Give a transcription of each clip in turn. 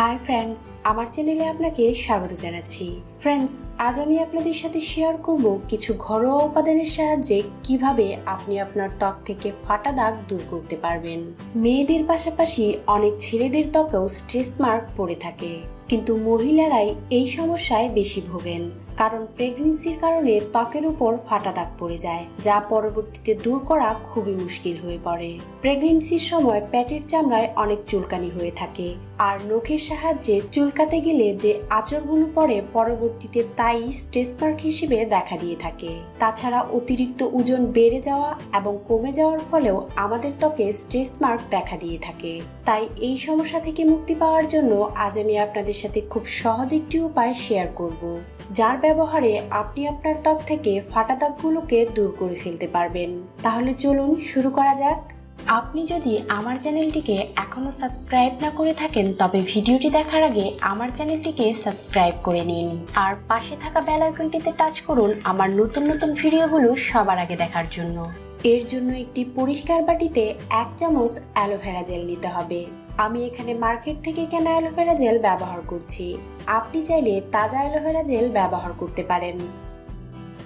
Hi friends আমার চ্যানেলে আপনাকে স্বাগত জানাচ্ছি। ফ্রেন্ডস আজ আমি আপনাদের সাথে শেয়ার করব কিছু ঘরোয়া উপাদানের সাহায্যে কীভাবে আপনি আপনার ত্বক থেকে ফাটা দাগ দূর করতে পারবেন। মেয়েদের পাশাপাশি অনেক ছেলেদের ত্বকেও স্ট্রেস মার্ক পড়ে থাকে। কিন্তু মহিলারাই এই সমস্যায় বেশি ভোগেন, কারণ প্রেগনেন্সির কারণে ত্বকের উপর ফাটা দাগ পড়ে যায়, যা পরবর্তীতে দূর করা খুবই মুশকিল হয়ে পড়ে। প্রেগনেন্সির সময় প্যাটের চামড়ায় অনেক চুলকানি হয়ে থাকে, আর নখের সাহায্যে চুলকাতে গেলে যে আচরগুলো পড়ে পরবর্তীতে তাই স্ট্রেস মার্ক হিসেবে দেখা দিয়ে থাকে। তাছাড়া অতিরিক্ত ওজন বেড়ে যাওয়া এবং কমে যাওয়ার ফলেও আমাদের ত্বকে স্ট্রেস মার্ক দেখা দিয়ে থাকে। তাই এই সমস্যা থেকে মুক্তি পাওয়ার জন্য আজ আমি আপনাদের সাথে খুব সহজ একটি উপায় শেয়ার করব, যার ব্যবহারে আপনি আপনার ত্বক থেকে ফাটা দাগগুলোকে দূর করে ফেলতে পারবেন। তাহলে চলুন শুরু করা যাক। আপনি যদি আমার চ্যানেলটিকে এখনও সাবস্ক্রাইব না করে থাকেন, তবে ভিডিওটি দেখার আগে আমার চ্যানেলটিকে সাবস্ক্রাইব করে নিন। আর পাশে থাকা বেল আইকনটিতে টাচ করুন আমার নতুন নতুন ভিডিওগুলো সবার আগে দেখার জন্য। এর জন্য একটি পরিষ্কার বাটিতে এক চামচ অ্যালোভেরা জেল নিতে হবে। আমি এখানে মার্কেট থেকে কেনা অ্যালোভেরা জেল ব্যবহার করছি। আপনি চাইলে তাজা অ্যালোভেরা জেল ব্যবহার করতে পারেন।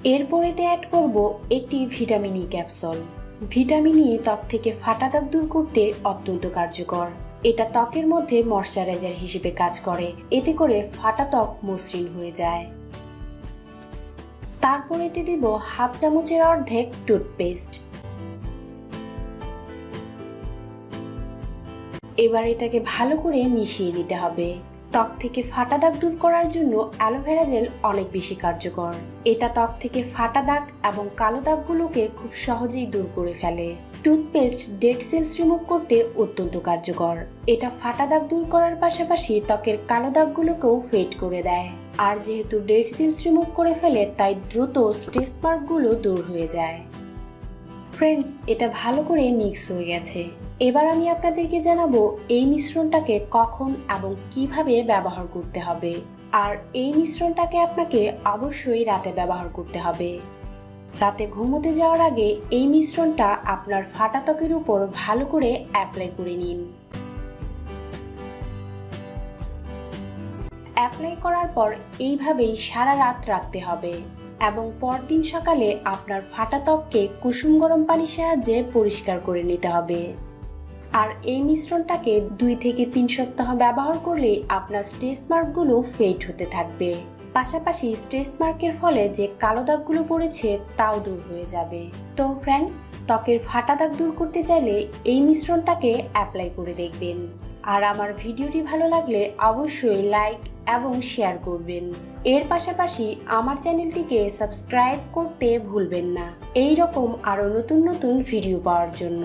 এরপরেতে অ্যাড করব একটি vitamin E capsule vitamin E ত্বক থেকে ফাটা দাগ দূর করতে অত্যন্ত কার্যকর। এটা ত্বকের মধ্যে ময়শ্চারাইজার হিসেবে কাজ করে, এতে করে ফাটা ত্বক মসৃণ হয়ে যায়। তারপর এতে দেব হাফ চামচের অর্ধেক টুথপেস্ট। এবার এটাকে ভালো করে মিশিয়ে নিতে হবে। ত্বক থেকে ফাটা দাগ দূর করার জন্য অ্যালোভেরা জেল অনেক বেশি কার্যকর। এটা ত্বক থেকে ফাটা দাগ এবং কালো দাগগুলোকে খুব সহজেই দূর করে ফেলে। টুথপেস্ট ডেড সেলস রিমুভ করতে অত্যন্ত কার্যকর। এটা ফাটা দাগ দূর করার পাশাপাশি ত্বকের কালো দাগগুলোকেও ফেড করে দেয়। আর যেহেতু ডেড সেলস রিমুভ করে ফেলে, তাই দ্রুত স্ট্রেস মার্কগুলো দূর হয়ে যায়। ফ্রেন্ডস, এটা ভালো করে মিক্স হয়ে গেছে। এবার আমি আপনাদেরকে জানাব এই মিশ্রণটাকে কখন এবং কীভাবে ব্যবহার করতে হবে। আর এই মিশ্রণটাকে আপনাকে অবশ্যই রাতে ব্যবহার করতে হবে। রাতে ঘুমোতে যাওয়ার আগে এই মিশ্রণটা আপনার ফাটা ত্বকের উপর ভালো করে অ্যাপ্লাই করে নিন। অ্যাপ্লাই করার পর এইভাবেই সারা রাত রাখতে হবে এবং পরদিন সকালে আপনার ফাটা ত্বককে কুসুম গরম পানির সাহায্যে পরিষ্কার করে নিতে হবে। আর এই মিশ্রণটাকে দুই থেকে তিন সপ্তাহ ব্যবহার করলে আপনার স্ট্রেস মার্কগুলো ফেড হতে থাকবে। পাশাপাশি স্ট্রেস মার্কের ফলে যে কালো দাগগুলো পড়েছে তাও দূর হয়ে যাবে। তো ফ্রেন্ডস ত্বকের ফাটা দাগ দূর করতে চাইলে এই মিশ্রণটাকে অ্যাপ্লাই করে দেখবেন। আর আমার ভিডিওটি ভালো লাগলে অবশ্যই লাইক এবং শেয়ার করবেন। এর পাশাপাশি আমার চ্যানেলটিকে সাবস্ক্রাইব করতে ভুলবেন না। এই রকম আরও নতুন নতুন ভিডিও পাওয়ার জন্য।